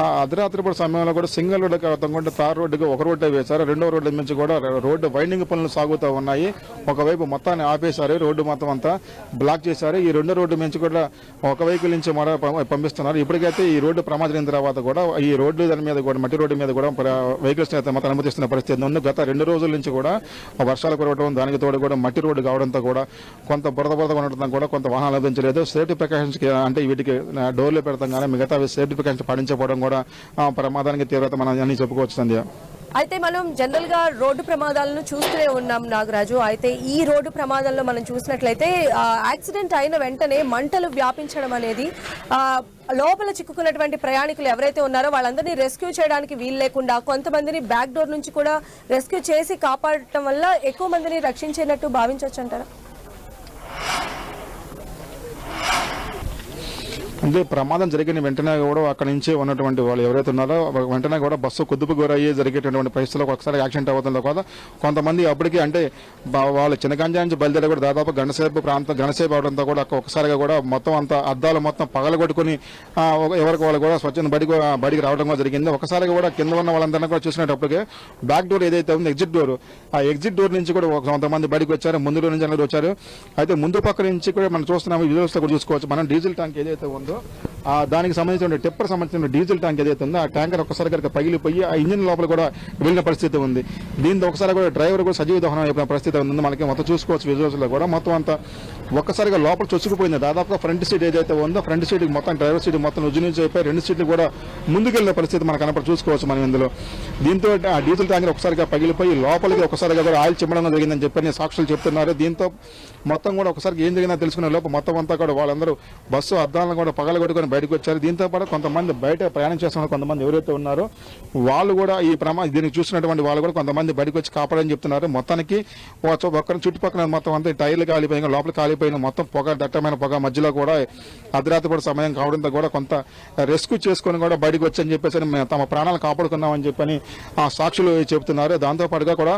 ఆ అర్ధరాత్రి పూట సమయంలో కూడా సింగిల్ రోడ్డు కాకుండా తార్ రోడ్డుకి ఒక రోడ్డు వేశారు. రెండో రోడ్డు నుంచి కూడా రోడ్డు వైండింగ్ పనులు సాగుతూ ఉన్నాయి. ఒకవైపు మొత్తాన్ని ఆపేశారు. రోడ్డు మొత్తం అంతా బ్లాక్ చేశారు. ఈ రెండో రోడ్డు నుంచి కూడా ఒక వెహికల్ నుంచి మరో పంపిస్తున్నారు. ఇప్పటికైతే ఈ రోడ్డు ప్రమాదం తర్వాత కూడా ఈ రోడ్డు దాని మీద కూడా మట్టి రోడ్డు మీద కూడా వెహికల్స్ అయితే మొత్తం అనుమతిస్తున్న పరిస్థితి ఉంది. గత రెండు రోజుల నుంచి కూడా వర్షాలు కురవడం దానికి తోడు కూడా మట్టి రోడ్డు కావడంతో కూడా కొంత బురద బురద ఉండటం కూడా కొంత వాహనాలు లభించలేదు. సేఫ్టీ ప్రికాషన్స్ అంటే వీటికి డోర్లు పెడతాం కానీ మిగతా సేఫ్టీ ప్రికాషన్స్ పాటించకపోవడం కూడా ప్రమాదానికి తీవ్రత మనం అని చెప్పుకోవచ్చు సంధ్య. అయితే మనం జనరల్గా రోడ్డు ప్రమాదాలను చూస్తూనే ఉన్నాం నాగరాజు. అయితే ఈ రోడ్డు ప్రమాదంలో మనం చూసినట్లయితే యాక్సిడెంట్ అయిన వెంటనే మంటలు వ్యాపించడం అనేది లోపల చిక్కుకున్నటువంటి ప్రయాణికులు ఎవరైతే ఉన్నారో వాళ్ళందరినీ రెస్క్యూ చేయడానికి వీలు లేకుండా కొంతమందిని బ్యాక్ డోర్ నుంచి కూడా రెస్క్యూ చేసి కాపాడటం వల్ల ఎక్కువ మందిని రక్షించేనట్టు భావించవచ్చు అంటారా? అంటే ప్రమాదం జరిగిన వెంటనే కూడా అక్కడ నుంచి ఉన్నటువంటి వాళ్ళు ఎవరైతే ఉన్నారో వెంటనే కూడా బస్సు కొద్దుపు గురయ్యే జరిగేటటువంటి పరిస్థితుల్లో ఒకసారి యాక్సిడెంట్ అవుతుందో కూడా కొంతమంది అప్పటికి అంటే వాళ్ళు చిన్నగంజా నుంచి బయలుదేరి కూడా దాదాపు గంటసేపు ప్రాంతం గంటసేపు అవడంతో కూడా ఒక్కసారిగా ఒకసారిగా కూడా మొత్తం అంత అద్దాలు మొత్తం పగలగొట్టుకుని ఎవరికి వాళ్ళు కూడా స్వచ్ఛంద బడికి బడికి రావడం కూడా జరిగింది. ఒకసారిగా కూడా కింద ఉన్న వాళ్ళందరినీ కూడా చూసినప్పటికీ బ్యాక్ డోర్ ఏదైతే ఉందో ఎగ్జిట్ డోర్ ఆ ఎగ్జిట్ డోర్ నుంచి కూడా ఒక కొంతమంది బడికి వచ్చారు ముందు నుంచి అందరూ వచ్చారు. అయితే ముందు పక్క నుంచి కూడా మనం చూస్తున్నాము విజువల్స్ కూడా చూసుకోవచ్చు. మనం డీజిల్ ట్యాంక్ ఏదైతే ఉందో ఆ దానికి సంబంధించిన టెప్పర్ సంబంధించిన డీజిల్ ట్యాంక్ ఏదైతే ఉందో ఆ ట్యాంకర్ ఒకసారి కనుక పగిలిపోయి ఆ ఇంజిన్ లోపల కూడా వెళ్ళిన పరిస్థితి ఉంది. దీంతో ఒకసారి కూడా డ్రైవర్ కూడా సజీవ దహనం అయిపోయిన పరిస్థితి ఉంది మనకి మొత్తం చూసుకోవచ్చు విజువల్స్లో కూడా. మొత్తం అంతా ఒక్కసారిగా లోపల చొచ్చుకుపోయింది. దాదాపుగా ఫ్రంట్ సీట్ ఏదైతే ఉందో ఫ్రంట్ సీట్ మొత్తం డ్రైవర్ సీట్ మొత్తం నుజ్జు నుంచి అయిపోయి రెండు సీట్లు కూడా ముందుకెళ్ళిన పరిస్థితి మనకు కనపడి చూసుకోవచ్చు మనం ఇందులో. దీంతో ఆ డీజిల్ ట్యాంకర్ ఒకసారిగా పగిలిపోయి లోపలికి ఒకసారిగా కూడా ఆయిల్ చిమ్మడం జరిగిందని చెప్పి సాక్షులు చెప్తున్నారు. దీంతో మొత్తం కూడా ఒకసారి ఏం జరిగిందో తెలుసుకునే లోపు మొత్తం అంతా కూడా వాళ్ళందరూ బస్సు అద్దాలను కూడా పగలగొట్టుకొని బయటకు వచ్చారు. దీంతో పాటు కొంతమంది బయట ప్రయాణం చేస్తున్న కొంతమంది ఎవరైతే ఉన్నారో వాళ్ళు కూడా ఈ ప్రమా దీన్ని చూసినటువంటి వాళ్ళు కూడా కొంతమంది బయటకు వచ్చి కాపాడని చెప్తున్నారు. మొత్తానికి ఒక్కరి చుట్టుపక్కల మొత్తం అంతా టైర్లు కాలిపోయిన లోపల కాలిపోయిన మొత్తం పొగ దట్టమైన పొగ మధ్యలో కూడా అర్ధరాత్రి కూడా సమయం కావడంతో కూడా కొంత రెస్క్యూ చేసుకొని కూడా బయటకు వచ్చని చెప్పేసి తమ ప్రాణాలు కాపాడుకున్నామని చెప్పని ఆ సాక్షులు చెబుతున్నారు. దాంతో పాటుగా కూడా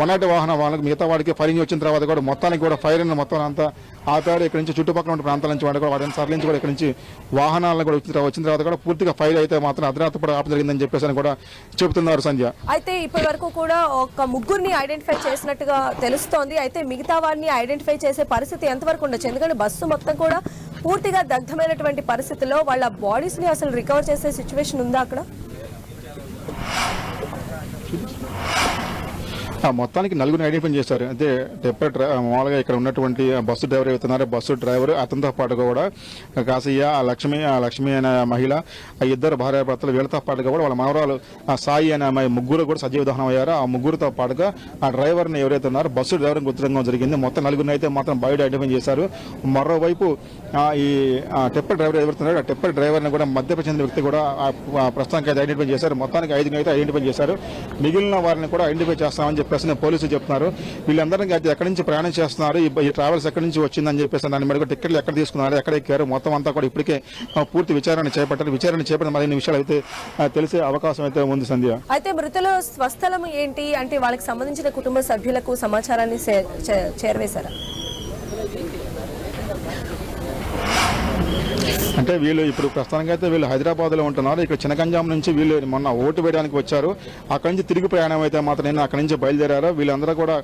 వనటి వాహన వాళ్ళకి మిగతా వాడికి ఫైరింగ్ వచ్చిన తర్వాత కూడా మొత్తానికి కూడా ఫైర్ మొత్తం అంతా ఆపాడు ఇక్కడ నుంచి చుట్టుపక్కల ఉన్న ప్రాంతాల నుంచి వాడు కూడా వాటిని సరళించి కూడా ఇక్కడ నుంచి వాహనాలను కూడా వచ్చిన తర్వాత- వచ్చిన తర్వాత కూడా పూర్తిగా ఫైల్ అయితే మాత్రం అర్ధరాత్రి కూడా ఆప జరిగిందని చెప్పేసి అని కూడా చెబుతున్నారు సంధ్య. అయితే ఇప్పటి వరకు కూడా ఒక ముగ్గురిని ఐడెంటిఫై చేసినట్టుగా తెలుస్తోంది. అయితే మిగతా వారిని ఐడెంటిఫై చేసే పరిస్థితి ఎంతవరకు ఉండొచ్చు? ఎందుకంటే బస్సు మొత్తం కూడా పూర్తిగా దగ్ధమైనటువంటి పరిస్థితిలో వాళ్ళ బాడీస్ని అసలు రికవర్ చేసే సిచ్యువేషన్ ఉందా అక్కడ? మొత్తానికి నలుగురిని ఐడెంటిఫై చేశారు. అయితే టెప్పర్ మామూలుగా ఇక్కడ ఉన్నటువంటి బస్సు డ్రైవర్ అవుతున్నారు బస్సు డ్రైవర్ అతనితో పాటుగా కూడా కాసయ్య ఆ లక్ష్మి ఆ లక్ష్మి అనే మహిళ ఆ ఇద్దరు భార్యాభర్తలు వీళ్ళతో పాటుగా కూడా వాళ్ళ మనవరాలు ఆ సాయి అనే అమ్మాయి ముగ్గురు కూడా సజీవ దహనం అయ్యారు. ఆ ముగ్గురుతో పాటుగా ఆ డ్రైవర్ని ఎవరైతే ఉన్నారో బస్సు డ్రైవర్ గుర్తించడం జరిగింది. మొత్తం నలుగురిని అయితే మాత్రం బయట ఐడెంటిఫై చేశారు. మరోవైపు ఈ ఆ, టెప్పర్ డ్రైవర్ ఎవరుతున్నారో ఆ టెప్పర్ డ్రైవర్ని కూడా మధ్యప్రదేశ్ చెందిన వ్యక్తి కూడా ప్రస్తుతానికి అయితే ఐడెంటిఫై చేశారు. మొత్తానికి ఐదుగురు అయితే ఐడెంటిఫై చేశారు. మిగిలిన వారిని కూడా ఐడెంటిఫై చేస్తామని చెప్పి చెప్పేసి పోలీసులు చెప్తున్నారు. వీళ్ళందరికీ ఎక్కడి నుంచి ప్రయాణం చేస్తున్నారు? ఈ ట్రావెల్స్ ఎక్కడి నుంచి వచ్చిందని చెప్పేసి దాని మీద కూడా టికెట్లు ఎక్కడ తీసుకున్నారు? ఎక్కడ ఎక్కారు? మొత్తం అంతా కూడా ఇప్పటికే పూర్తి విచారణ చేపట్టారు. విచారణ చేపట్టిన మరిన్ని విషయాలు అయితే తెలిసే అవకాశం అయితే ఉంది సంధ్య. అయితే మృతుల స్వస్థలం ఏంటి? అంటే వాళ్ళకి సంబంధించిన కుటుంబ సభ్యులకు సమాచారాన్ని చే- చేరవేశారా? అంటే వీళ్ళు ఇప్పుడు ప్రస్తుతానికి అయితే వీళ్ళు హైదరాబాద్లో ఉంటున్నారు. ఇక్కడ చినగంజాం నుంచి వీళ్ళు మొన్న ఓటు వేయడానికి వచ్చారు. అక్కడి నుంచి తిరిగి ప్రయాణం అయితే మాత్రం నేను అక్కడి నుంచి బయలుదేరారు. వీళ్ళందరూ కూడా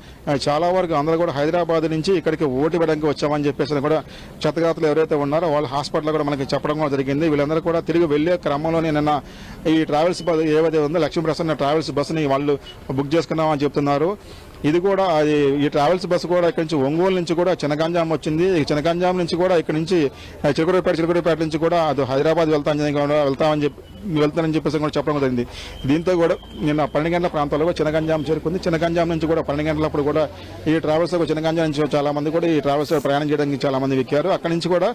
చాలా వరకు అందరూ కూడా హైదరాబాద్ నుంచి ఇక్కడికి ఓటు వేయడానికి వచ్చామని చెప్పేసి కూడా క్షతగాతులు ఎవరైతే ఉన్నారో వాళ్ళు హాస్పిటల్ కూడా మనకి చెప్పడం కూడా జరిగింది. వీళ్ళందరూ కూడా తిరిగి వెళ్ళే క్రమంలోనే నిన్న ఈ ట్రావెల్స్ ఏవైతే ఉందో లక్ష్మీ ప్రసన్న ట్రావెల్స్ బస్సుని వాళ్ళు బుక్ చేసుకున్నామని చెప్తున్నారు. ఇది కూడా అది ఈ ట్రావెల్స్ బస్సు కూడా ఇక్కడ నుంచి ఒంగోలు నుంచి కూడా చినగంజాం వచ్చింది. ఈ చినగంజాం నుంచి కూడా ఇక్కడ నుంచి చిలకూరుపేట చిలకూరుపేట నుంచి కూడా అది హైదరాబాద్ వెళ్తామని వెళ్తామని చెప్పి వెళ్తానని చెప్పేసి కూడా చెప్పడం జరిగింది. దీంతో కూడా నిన్న పన్నెండు గంటల ప్రాంతాల్లో కూడా చినగంజాం చేరుకుంది. చినగంజాం నుంచి కూడా పన్నెండు గంటలప్పుడు కూడా ఈ ట్రావెల్స్ చినగంజాం నుంచి చాలా మంది కూడా ఈ ట్రావెల్స్ ప్రయాణం చేయడానికి చాలా మంది ఎక్కారు. అక్కడి నుంచి కూడా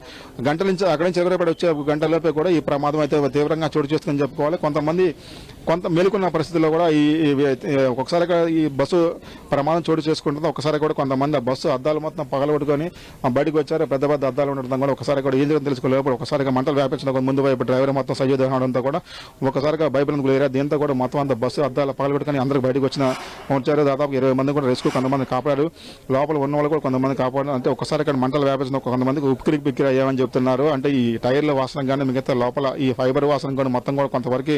గంటల నుంచి అక్కడి నుంచి చిలకూరుపేట వచ్చే గంటలపై కూడా ఈ ప్రమాదం అయితే తీవ్రంగా చోటు చేసుకుని చెప్పుకోవాలి. కొంతమంది కొంత మేలుకున్న పరిస్థితుల్లో కూడా ఈ ఈ- ఒకసారి ఈ బస్సు ప్రమాదం చోటు చేసుకుంటుంది ఒకసారి కూడా కొంతమంది ఆ బస్సు అద్దాలు మొత్తం పగలగొట్టుకొని బయటకు వచ్చారు పెద్ద పెద్ద అద్దాలు ఉండడం కూడా ఒకసారి కూడా ఏం జరిగింది తెలుసుకోలేకపోతే ఒకసారిగా మంటలు వ్యాపించడం ముందు వైపు డ్రైవర్ మొత్తం సజీవ అవడంతో కూడా ఒకసారిగా బైబిల్ గురేరా దీంతో కూడా మొత్తం అంత బస్సు అద్దాలు పగలగొట్టుకొని అందరికి బయటకు వచ్చిన వచ్చారు. దాదాపు ఇరవై మంది కూడా రెస్క్యూ కొంతమంది కాపాడారు. లోపల ఉన్న వాళ్ళు కూడా కొంతమంది కాపాడారు. అంటే ఒకసారి ఇక్కడ మంటలు వ్యాపించిన కొంతమందికి ఉక్కిరి బిక్కిరి అయ్యామని చెప్తున్నారు. అంటే ఈ టైర్ల వాసన కానీ మిగతా లోపల ఈ ఫైబర్ వాసన కూడా మొత్తం కూడా కొంతవరకు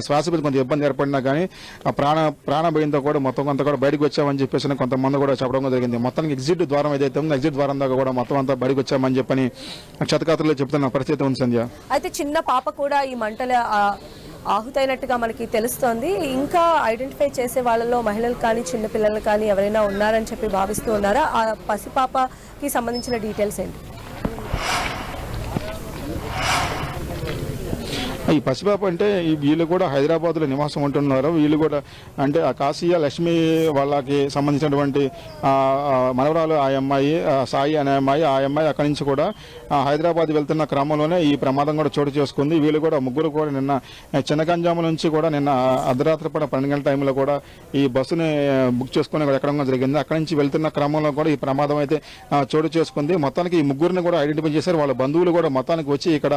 శ్వాస మీద కొంచెం ఇబ్బంది ఏర్పడినా కానీ ఆ ప్రాణ ప్రాణ భయంతో కూడా మొత్తం కొంత కూడా బయటకు వచ్చామని చెప్పేసి కొంతమంది కూడా చెప్పడం జరిగింది. మొత్తానికి ఎగ్జిట్ ద్వారం ఏదైతే ఉందో ఎగ్జిట్ ద్వారం దాకా కూడా మొత్తం అంతా బయటకు వచ్చామని చెప్పని క్షతగాత్రులు చెప్తున్న పరిస్థితి ఉంది సంధ్య. అయితే చిన్న పాప కూడా ఈ మంటల ఆహుతైనట్టుగా మనకి తెలుస్తోంది. ఇంకా ఐడెంటిఫై చేసే వాళ్ళలో మహిళలు కానీ చిన్నపిల్లలు కానీ ఎవరైనా ఉన్నారని చెప్పి భావిస్తూ ఉన్నారా? ఆ పసిపాపకి సంబంధించిన డీటెయిల్స్ ఏంటి? ఈ పసిపాప అంటే వీళ్ళు కూడా హైదరాబాద్లో నివాసం ఉంటున్నారు. వీళ్ళు కూడా అంటే ఆ కాశీయ లక్ష్మి వాళ్ళకి సంబంధించినటువంటి మనవరాలు ఆ అమ్మాయి సాయి అనే అమ్మాయి ఆ అమ్మాయి అక్కడి నుంచి కూడా హైదరాబాద్ వెళ్తున్న క్రమంలోనే ఈ ప్రమాదం కూడా చోటు చేసుకుంది. వీళ్ళు కూడా ముగ్గురు కూడా నిన్న చిన్నగంజాము నుంచి కూడా నిన్న అర్ధరాత్రి పడ పన్నెండు గంటల టైంలో కూడా ఈ బస్సుని బుక్ చేసుకుని కూడా ఎక్కడం జరిగింది. అక్కడి నుంచి వెళ్తున్న క్రమంలో కూడా ఈ ప్రమాదం అయితే చోటు చేసుకుంది. మొత్తానికి ఈ ముగ్గురిని కూడా ఐడెంటిఫై చేశారు. వాళ్ళ బంధువులు కూడా మొత్తానికి వచ్చి ఇక్కడ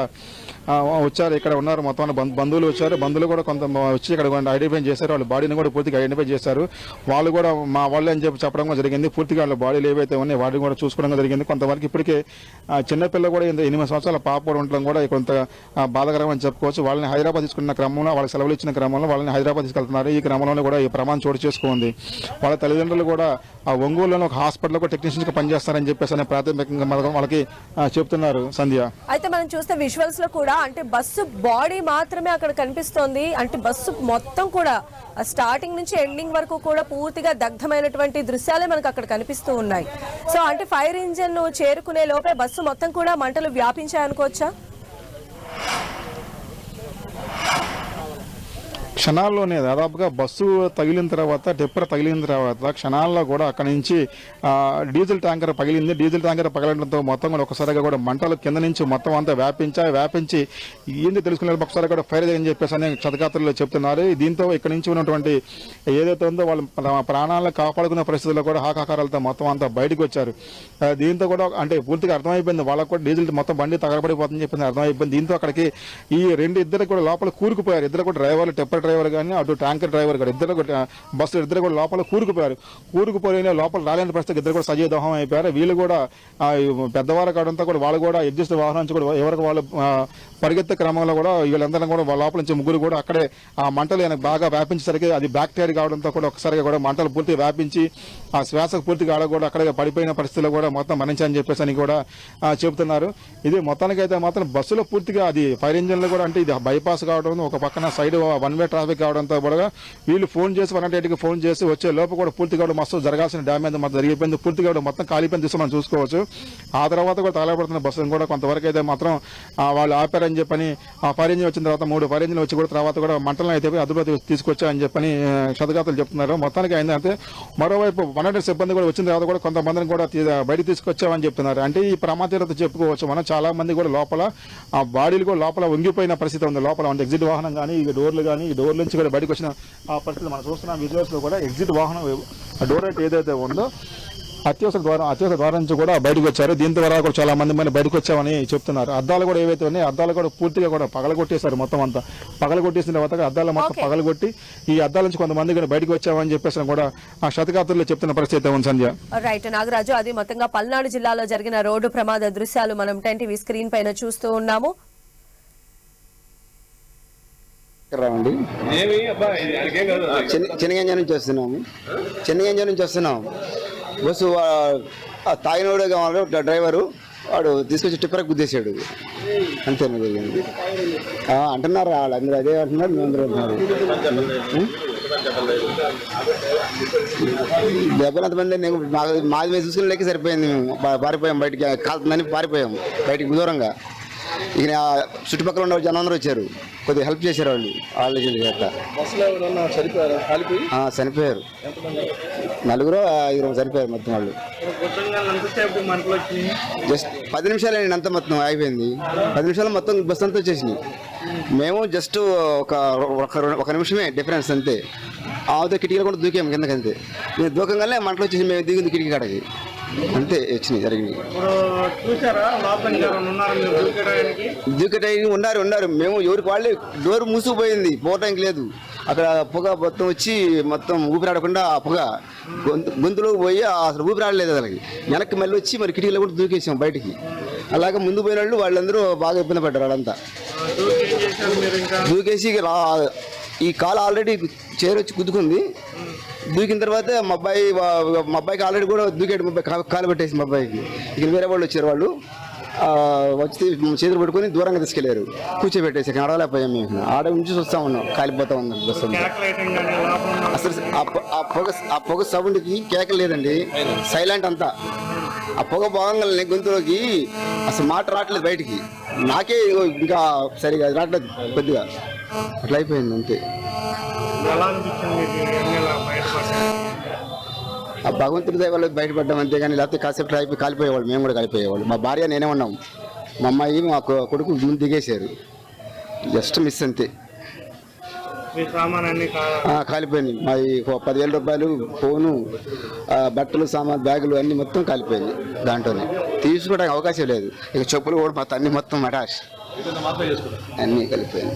వచ్చారు. ఇక్కడ ఉన్నారు. మొత్తం బంధువులు వచ్చారు. బంధువులు కూడా కొంత వచ్చి ఇక్కడ ఐడెంటిఫై చేశారు. వాళ్ళ బాడీని కూడా పూర్తిగా ఐడెంటిఫై చేశారు. వాళ్ళు కూడా మా వాళ్ళు అని చెప్పి చెప్పడం కూడా జరిగింది. పూర్తిగా వాళ్ళ బాడీలు ఏవైతే ఉన్నాయి వాటిని కూడా చూసుకోవడం జరిగింది. కొంతవరకు ఇప్పటికే చిన్నపిల్ల కూడా ఇంత ఎనిమిది సంవత్సరాల పాప కూడా ఉండడం కూడా కొంత బాధకరం అని చెప్పుకోవచ్చు. వాళ్ళని హైదరాబాద్ తీసుకున్న క్రమంలో వాళ్ళకి సెలవులు ఇచ్చిన క్రమంలో వాళ్ళని హైదరాబాద్ తీసుకెళ్తున్నారు. ఈ క్రమంలోనే కూడా ఈ ప్రమాణం చోటు చేసుకుంది. వాళ్ళ తల్లిదండ్రులు కూడా ఆ ఒంగోలులోని ఒక హాస్పిటల్లో కూడా టెక్నీషియన్స్ పనిచేస్తారని చెప్పేసి అనే ప్రాథమికంగా మనకు- వాళ్ళకి చెప్తున్నారు సంధ్య. అయితే మనం చూస్తే విజువల్స్లో కూడా అంటే బస్సు బాడీ మాత్రమే అక్కడ కనిపిస్తోంది. అంటే బస్సు మొత్తం కూడా స్టార్టింగ్ నుంచి ఎండింగ్ వరకు కూడా పూర్తిగా దగ్ధమైనటువంటి దృశ్యాలే మనకు అక్కడ కనిపిస్తూ ఉన్నాయి. సో అంటే ఫైర్ ఇంజిన్ చేరుకునే లోపే బస్సు మొత్తం కూడా మంటలు వ్యాపించాయనుకోవచ్చా? క్షణాల్లోనే దాదాపుగా బస్సు తగిలిన తర్వాత టెప్పర్ తగిలిన తర్వాత క్షణాల్లో కూడా అక్కడి నుంచి డీజిల్ ట్యాంకర్ పగిలింది. డీజిల్ ట్యాంకర్ పగలడంతో మొత్తం కూడా ఒకసారిగా కూడా మంటలు కింద నుంచి మొత్తం అంతా వ్యాపించాయి. వ్యాపించి ఏంది తెలుసుకునే ఒకసారి కూడా ఫైర్ అని చెప్పేసి అని క్షతగాత్రులు చెప్తున్నారు. దీంతో ఇక్కడి నుంచి ఉన్నటువంటి ఏదైతే ఉందో వాళ్ళు ప్రాణాలను కాపాడుకునే పరిస్థితుల్లో కూడా హాకాకారాలతో మొత్తం అంతా బయటకు వచ్చారు. దీంతో కూడా అంటే పూర్తిగా అర్థమైపోయింది. వాళ్ళకు కూడా డీజిల్ మొత్తం బండి తగలబడిపోతుందని చెప్పింది అర్థమైపోయింది. దీంతో అక్కడికి ఈ రెండు ఇద్దరు కూడా లోపల కూరుకుపోయారు. ఇద్దరు కూడా డ్రైవర్లు టెప్పర్ డ్రైవర్ కానీ అటు ట్యాంకర్ డ్రైవర్ కూడా ఇద్దరు కూడా బస్సు ఇద్దరు కూడా లోపల కూరుకుపోయారు. కూరుకుపోయిన లోపల రాలేని పరిస్థితి ఇద్దరు కూడా సజీవ దోహం అయిపోయారు. వీళ్ళు కూడా పెద్దవారు కాడంతా కూడా వాళ్ళు కూడా ఎగ్జిస్ట్ వాహనం కూడా ఎవరికి వాళ్ళు పరిగెత్తే క్రమంలో కూడా వీళ్ళందరం కూడా వాళ్ళ లోపల నుంచి ముగ్గురు కూడా అక్కడే ఆ మంటలు ఆయనకు బాగా వ్యాపించేసరికి అది బ్యాక్టీరియా కావడంతో కూడా ఒకసారిగా కూడా మంటలు పూర్తిగా వ్యాపించి ఆ శ్వాసకు పూర్తిగా ఆడ కూడా అక్కడే పడిపోయిన పరిస్థితిలో కూడా మొత్తం మరణించని చెప్పేసి అని కూడా చెబుతున్నారు. ఇది మొత్తానికైతే మాత్రం బస్సులో పూర్తిగా అది ఫైర్ ఇంజన్లు కూడా అంటే ఇది బైపాస్ కావడం ఒక పక్కన సైడ్ వన్ వే ట్రాఫిక్ కావడంతో కూడా వీళ్ళు ఫోన్ చేసి వన్ ఎయిట్కి ఫోన్ చేసి వచ్చే లోపు కూడా పూర్తిగా మస్తు జరగాల్సిన డ్యామేజ్ మొత్తం జరిగిపోయింది. పూర్తిగా మొత్తం కాలిపోయింది తీసి మనం చూసుకోవచ్చు. ఆ తర్వాత కూడా తగలబడుతున్న బస్సును కూడా కొంతవరకు అయితే మాత్రం వాళ్ళు ఆపారని చెప్పని ఆ ఫైర్ ఇంజిన్ వచ్చిన తర్వాత మూడు ఫైర్ ఇంజిన్ వచ్చి కూడా తర్వాత కూడా మంటలను అయితే అదుపులో తీసుకొచ్చా అని చెప్పని క్షతగాతలు చెప్తున్నారు. మొత్తానికి అయిందంటే మరోవైపు వన్ సిబ్బంది కూడా వచ్చిన తర్వాత కూడా కొంతమందిని కూడా బయట తీసుకొచ్చామని చెప్తున్నారు. అంటే ఈ ప్రమాదీరత చెప్పుకోవచ్చు మనం. చాలా మంది కూడా లోపల ఆ బాడీలు కూడా లోపల వంగిపోయిన పరిస్థితి ఉంది. లోపల అంటే ఎగ్జిట్ వాహనం కానీ ఈ డోర్లు కానీ ఈ డోర్ నుంచి కూడా బయటకు వచ్చిన ఆ పరిస్థితి మనం చూస్తున్నాం. విజువల్స్లో కూడా ఎగ్జిట్ వాహనం డోర్ అయితే ఏదైతే ఉందో అత్యవసర ద్వారం అత్యవసర ద్వారం నుంచి కూడా బయటకు వచ్చారు. దీని ద్వారా కూడా చాలా మంది మంది బయటకు వచ్చామని చెప్తున్నారు. అద్దాలు కూడా ఏవైతే ఉన్నాయో అద్దాలు కూడా పూర్తిగా కూడా పగలగొట్టేశారు మొత్తం అంతా. పగలగొట్టేసిన తర్వాత అద్దాలు మొత్తం. పగలగొట్టి ఈ అద్దాల నుంచి కొంతమంది కూడా బయటకు వచ్చామని చెప్పేసి కూడా ఆ శతగాత్రులు చెప్తున్న పరిస్థితి ఉంది సంధ్య. రైట్ నాగరాజు అది మొత్తంగా పల్నాడు జిల్లాలో జరిగిన రోడ్డు ప్రమాద దృశ్యాలు మనం టెన్ టీవీ స్క్రీన్ పైన చూస్తూ ఉన్నాము. రావండి. చెన్న- చెన్నగంజ నుంచి వస్తున్నాము. చెన్నగంజ నుంచి వస్తున్నాం బస్సు వా- ఆ తాగినోడు కావాలి డ్రైవరు. వాడు తీసుకొచ్చి టిప్పరకు గుద్దేశాడు. అంతేనా జరిగింది. అంటున్నారు వాళ్ళు. అందరూ అదే అంటున్నారు మేము అందరూ అంటున్నారు. దెబ్బలు ఎంతమంది నేను మాది మీద చూసుకుని లెక్క సరిపోయింది. మేము. పారిపోయాం బయటికి. కాలుతుందని పారిపోయాం. బయటికి దూరంగా. ఇక చుట్టుపక్కల ఉన్న జనం అందరూ వచ్చారు. కొద్దిగా హెల్ప్ చేశారు వాళ్ళు వాళ్ళు వీళ్ళు అట్లా ఆ, చనిపోయారు. నలుగురు ఐదుగురు చనిపోయారు మొత్తం వాళ్ళు. జస్ట్ పది నిమిషాలు అండి అంతా మొత్తం అయిపోయింది పది నిమిషాలు మొత్తం బస్ అంతా వచ్చేసింది మేము జస్ట్ ఒక ఒక ఒక నిమిషమే డిఫరెన్స్ అంతే. ఆవుతో కిటికీలు కూడా దూకాము కిందకి అంతే మేము దూకంగానే మంటలు వచ్చేసి మేము దిగింది కిటికీ కాడకి. అంతే వచ్చినాయి జరిగినాయి. దూకటానికి ఉన్నారు ఉన్నారు మేము ఎవరికి వాళ్ళే డోర్ మూసుకుపోయింది పోవటానికి లేదు. అక్కడ పొగ మొత్తం వచ్చి మొత్తం ఊపిరాడకుండా ఆ పొగ గొంతు గొంతులోకి పోయి అసలు ఊపిరాడలేదు అసలు వెనక్కి మళ్ళీ వచ్చి మరి కిటికీలో కూడా దూకేసాం బయటికి. అలాగే ముందు పోయిన వాళ్ళు వాళ్ళందరూ బాగా ఇబ్బంది పడ్డారు వాళ్ళంతా. దూకేసి ఈ కాలు ఆల్రెడీ చేరొచ్చి గుద్దుకుంది దూకిన తర్వాత మా అబ్బాయి మా అబ్బాయికి ఆల్రెడీ కూడా దూకాడు మా అబ్బాయి కాలు పెట్టేసి మా అబ్బాయికి. ఇక వేరే వాళ్ళు వచ్చారు వాళ్ళు. వచ్చి చేతులు పట్టుకొని దూరంగా తీసుకెళ్ళారు. కూర్చోబెట్టేసి నడవలేకపోయాం మేము. ఆడ నుంచి చూస్తా ఉన్నాం. కాలిపోతా ఉన్నాం బస్సు అంతా. అసలు ఆ పొగ ఆ పొగ సౌండ్కి కేక లేదండి. సైలెంట్ అంతా. ఆ పొగ భాగంగానే గొంతులోకి అసలు మాట రావట్లేదు బయటికి. నాకే ఇంకా సరిగా రావట్లేదు కొద్దిగా. అట్లా అయిపోయింది అంతే. ఆ భగవంతుడి దయ వల్ల బయటపడ్డాం అంతేగాని లేకపోతే కాసేపు అయిపోయి కాలిపోయేవాళ్ళు మేము కూడా కాలిపోయేవాళ్ళు. మా భార్య నేనే ఉన్నాం. మా అమ్మాయి మా కొడుకు ముందు దిగేశారు. జస్ట్ మిస్ అంతే. మీ కాలిపోయినాయి. మా పదివేల రూపాయలు ఫోను బట్టలు సామాన్ బ్యాగులు అన్ని మొత్తం కాలిపోయింది దాంట్లోనే. తీసుకోవడానికి అవకాశం లేదు. ఇక చెప్పులు కూడా మొత్తం అన్ని మొత్తం మటాష్ అన్నీ కలిపోయింది